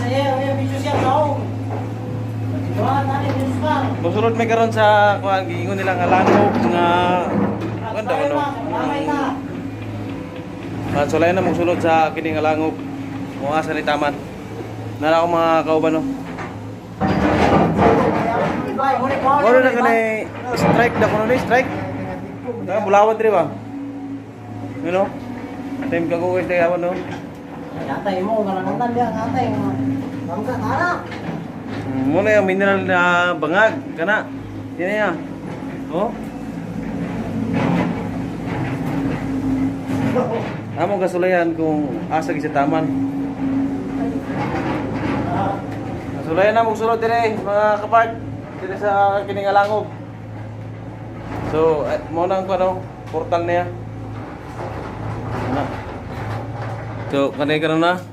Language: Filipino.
saya ya bisu siya. Dijual tadi bisu kan. Musulod may karon sa kuan giingon nila nga langog nga ganda ano. so lain na magsulod sa kini nga langog. Mo asa ni taman. Nara ako mga kauban no. Moro na kanay strike na kuno ni strike. Kaya bulawan diri ba? You know? Time ka ko guys tayo no. Ngatay mo kalau nonton dia ngatay. Bangka tanah. Mo na yung mineral na bangag kana. Yan ya. Oh. Amo kasulayan kung asa gi sa taman. Kasulayan na magsulod dire mga kapag dire sa kini nga langog. So, eh, mo nang ano, portal niya. Ano? So, kanay ka na na.